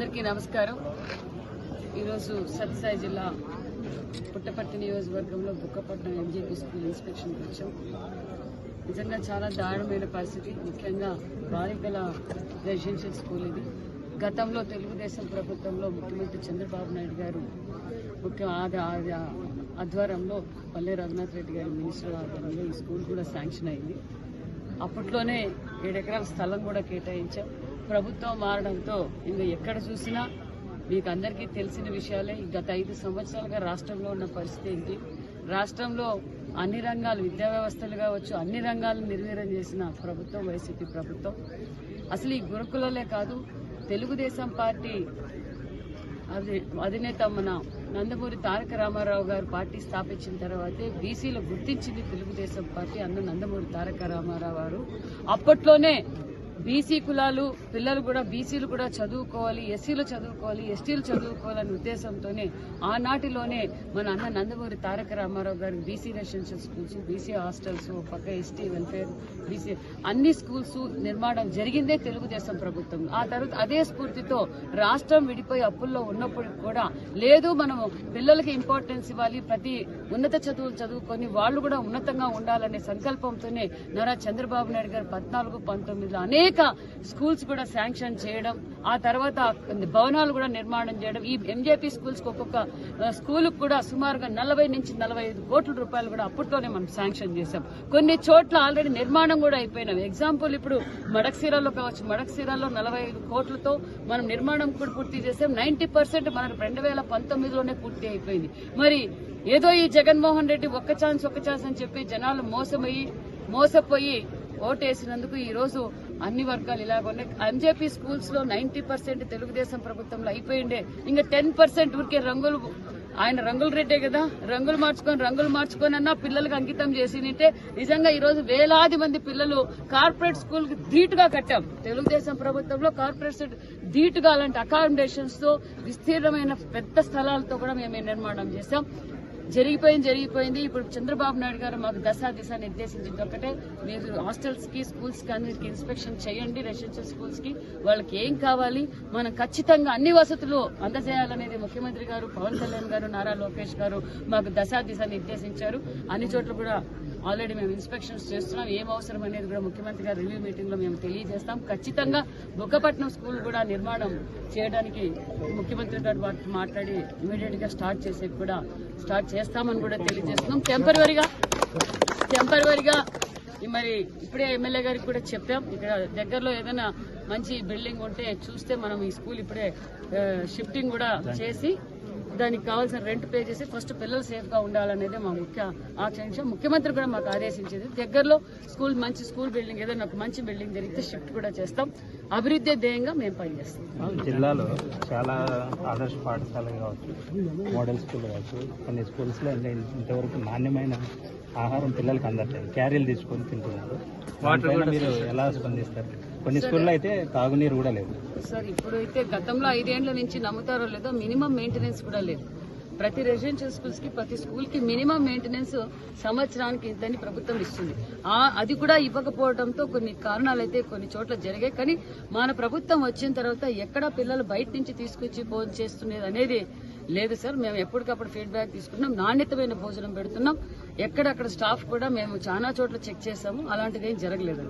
అందరికీ నమస్కారం. ఈరోజు సత్యసాయి జిల్లా పుట్టపర్తి నియోజకవర్గంలో బుక్కపట్నం ఎంజేపీ స్కూల్ ఇన్స్పెక్షన్కి వచ్చాం. నిజంగా చాలా దారుణమైన పరిస్థితి. ముఖ్యంగా బాలికల రెసిడెన్షియల్ స్కూల్ ఇది. గతంలో తెలుగుదేశం ప్రభుత్వంలో ముఖ్యమంత్రి చంద్రబాబు నాయుడు గారు ముఖ్య ఆది ఆధ్వర్యంలో పల్లె రఘునాథ్ రెడ్డి గారి మినిస్టర్ ఆధ్వర్యంలో ఈ స్కూల్ కూడా శాంక్షన్ అయింది. అప్పట్లోనే ఏడెకరాల స్థలం కూడా కేటాయించాం. ప్రభుత్వం మారడంతో ఇంకా ఎక్కడ చూసినా మీకు అందరికీ తెలిసిన విషయాలే. గత ఐదు సంవత్సరాలుగా రాష్ట్రంలో ఉన్న పరిస్థితి ఏంటి? రాష్ట్రంలో అన్ని రంగాలు విద్యా వ్యవస్థలు కావచ్చు అన్ని రంగాలను నిర్వీర్యం చేసిన ప్రభుత్వం వైసీపీ ప్రభుత్వం. అసలు ఈ గురుకులలే కాదు తెలుగుదేశం పార్టీ అధినేత మన నందమూరి తారక రామారావు గారు పార్టీ స్థాపించిన తర్వాతే బీసీలు గుర్తించింది తెలుగుదేశం పార్టీ అన్న నందమూరి తారక రామారావు గారు. అప్పట్లోనే బీసీ కులాలు పిల్లలు కూడా బీసీలు కూడా చదువుకోవాలి ఎస్సీలు చదువుకోవాలి ఎస్టీలు చదువుకోవాలనే ఉద్దేశంతోనే ఆనాటిలోనే మన అన్న నందమూరి తారక రామారావు గారు BC residential schools BC hostels పక్క ఎస్టీ వెల్ఫేర్ బీసీ అన్ని స్కూల్స్ నిర్మాణం జరిగిందే తెలుగుదేశం ప్రభుత్వం. ఆ తర్వాత అదే స్ఫూర్తితో రాష్ట్రం విడిపోయి అప్పుల్లో ఉన్నప్పుడు కూడా లేదు మనము పిల్లలకి ఇంపార్టెన్స్ ఇవ్వాలి ప్రతి ఉన్నత చదువులు చదువుకొని వాళ్ళు కూడా ఉన్నతంగా ఉండాలనే సంకల్పంతోనే నారా చంద్రబాబు నాయుడు గారు పద్నాలుగు పంతొమ్మిదిలో అనేక స్కూల్స్ కూడా శాంక్షన్ చేయడం ఆ తర్వాత భవనాలు కూడా నిర్మాణం చేయడం ఈ ఎంజేపీ స్కూల్స్ ఒక్కొక్క స్కూల్ కూడా సుమారుగా నలభై నుంచి నలభై ఐదు కోట్ల రూపాయలు కూడా అప్పట్లోనే మనం శాంక్షన్ చేశాం. కొన్ని చోట్ల ఆల్రెడీ నిర్మాణం కూడా అయిపోయినాం. ఎగ్జాంపుల్ ఇప్పుడు మడక్సీరాలో కావచ్చు మడక్సీరాలో నలభై ఐదు కోట్లతో మనం నిర్మాణం కూడా పూర్తి చేసాం నైన్టీ పర్సెంట్ మనకు రెండు వేల పంతొమ్మిదిలోనే పూర్తి అయిపోయింది. మరి ఏదో ఈ జగన్మోహన్ రెడ్డి ఒక్క ఛాన్స్ ఒక్క ఛాన్స్ అని చెప్పి జనాలు మోసమయ్యి మోసపోయి ఓటేసినందుకు ఈ రోజు అన్ని వర్గాలు ఇలాగ ఉన్నాయి. ఎంజేపీ స్కూల్స్లో నైన్టీ పర్సెంట్ తెలుగుదేశం ప్రభుత్వంలో అయిపోయిండే. ఇంకా టెన్ పర్సెంట్ ఊరికే రంగులు ఆయన రంగుల రెడ్డే కదా. రంగులు మార్చుకొని రంగులు మార్చుకొని అన్నా పిల్లలకు అంకితం చేసినంటే నిజంగా ఈ రోజు వేలాది మంది పిల్లలు కార్పొరేట్ స్కూల్కి ధీటుగా కట్టాం. తెలుగుదేశం ప్రభుత్వంలో కార్పొరేట్ ధీటుగా అలాంటి అకామిడేషన్స్తో విస్తీర్ణమైన పెద్ద స్థలాలతో కూడా మేము నిర్మాణం చేశాం. జరిగిపోయింది జరిగిపోయింది. ఇప్పుడు చంద్రబాబు నాయుడు గారు మాకు దశా దిశ నిర్దేశించింది ఒకటే. మీరు హాస్టల్స్కి స్కూల్స్కి అన్నిటికి ఇన్స్పెక్షన్ చేయండి రెసిడెన్షియల్ స్కూల్స్కి వాళ్ళకి ఏం కావాలి? మనం ఖచ్చితంగా అన్ని వసతులు అందజేయాలనేది ముఖ్యమంత్రి గారు పవన్ కళ్యాణ్ గారు నారా లోకేష్ గారు మాకు దశా దిశ నిర్దేశించారు. అన్ని చోట్ల కూడా ఆల్రెడీ మేము ఇన్స్పెక్షన్స్ చేస్తున్నాం. ఏం అవసరం అనేది కూడా ముఖ్యమంత్రి గారు రివ్యూ మీటింగ్లో మేము తెలియజేస్తాం. ఖచ్చితంగా బుక్కపట్నం స్కూల్ కూడా నిర్మాణం చేయడానికి ముఖ్యమంత్రి గారు మాట్లాడి ఇమీడియట్గా స్టార్ట్ చేసే కూడా స్టార్ట్ చేస్తామని కూడా తెలియజేస్తున్నాం. టెంపరీగా టెంపరీగా మరి ఇప్పుడే ఎమ్మెల్యే గారికి కూడా చెప్పాం. ఇక్కడ దగ్గరలో ఏదైనా మంచి బిల్డింగ్ ఉంటే చూస్తే మనం ఈ స్కూల్ ఇప్పుడే షిఫ్టింగ్ కూడా చేసి దానికి కావాల్సిన రెంట్ పే చేసి ఫస్ట్ పిల్లలు సేఫ్గా ఉండాలనేది మా ముఖ్య ఆకాంక్ష. ముఖ్యమంత్రి కూడా మాకు ఆదేశించేది దగ్గరలో స్కూల్ మంచి స్కూల్ బిల్డింగ్ ఏదైనా ఒక మంచి బిల్డింగ్ జరిగితే షిఫ్ట్ కూడా చేస్తాం. అభివృద్ధి ధ్యేయంగా మేము పనిచేస్తాం. జిల్లాలో చాలా ఆదర్శ పాఠశాలలు కావచ్చు మోడల్ స్కూల్ కావచ్చు కొన్ని స్కూల్స్లో ఇంతవరకు నాణ్యమైన ఆహారం పిల్లలకు అందట్లేదు. క్యారీలు తీసుకొని తింటున్నారు. వాటిపైన మీరు ఎలా స్పందిస్తారు? కొన్ని స్కూల్లో అయితే తాగునీరు కూడా లేదు. సార్ ఇప్పుడైతే గతంలో ఐదేళ్ళ నుంచి నమ్ముతారో లేదో మినిమం మెయింటెనెన్స్ కూడా లేదు. ప్రతి రెసిడెన్షియల్ స్కూల్స్కి ప్రతి స్కూల్కి మినిమం మెయింటెనెన్స్ సంవత్సరానికి ఇంతని ప్రభుత్వం ఇస్తుంది. ఆ అది కూడా ఇవ్వకపోవడంతో కొన్ని కారణాలు అయితే కొన్ని చోట్ల జరిగాయి. కానీ మన ప్రభుత్వం వచ్చిన తర్వాత ఎక్కడ పిల్లలు బయట నుంచి తీసుకొచ్చి భోజనం చేస్తున్నది అనేది లేదు సార్ మేము ఎప్పటికప్పుడు ఫీడ్బ్యాక్ తీసుకుంటున్నాం నాణ్యతమైన భోజనం పెడుతున్నాం. ఎక్కడక్కడ స్టాఫ్ కూడా మేము చాలా చోట్ల చెక్ చేసాము అలాంటిది ఏం జరగలేదు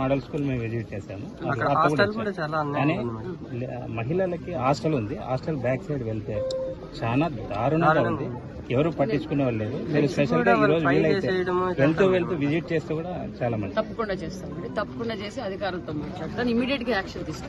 మోడల్ స్కూల్ మేము విజిట్ చేశాము అక్కడ కూడా వచ్చాం. కానీ మహిళలకి హాస్టల్ ఉంది. హాస్టల్ బ్యాక్ సైడ్ వెళ్తే చాలా దారుణంగా ఉంది. ఎవరు పట్టించుకునే వాళ్ళు లేదు మీరు స్పెషల్గా ఈ రోజు వీలైతే వెళ్తూ వెళ్తూ విజిట్ చేస్తే కూడా చాలా మంది తప్పకుండా చేస్తామండి. తప్పకుండా చేసి అధికారులతో మాట్లాడతాను. ఇమీడియట్గా యాక్షన్ తీసుకుంటాం.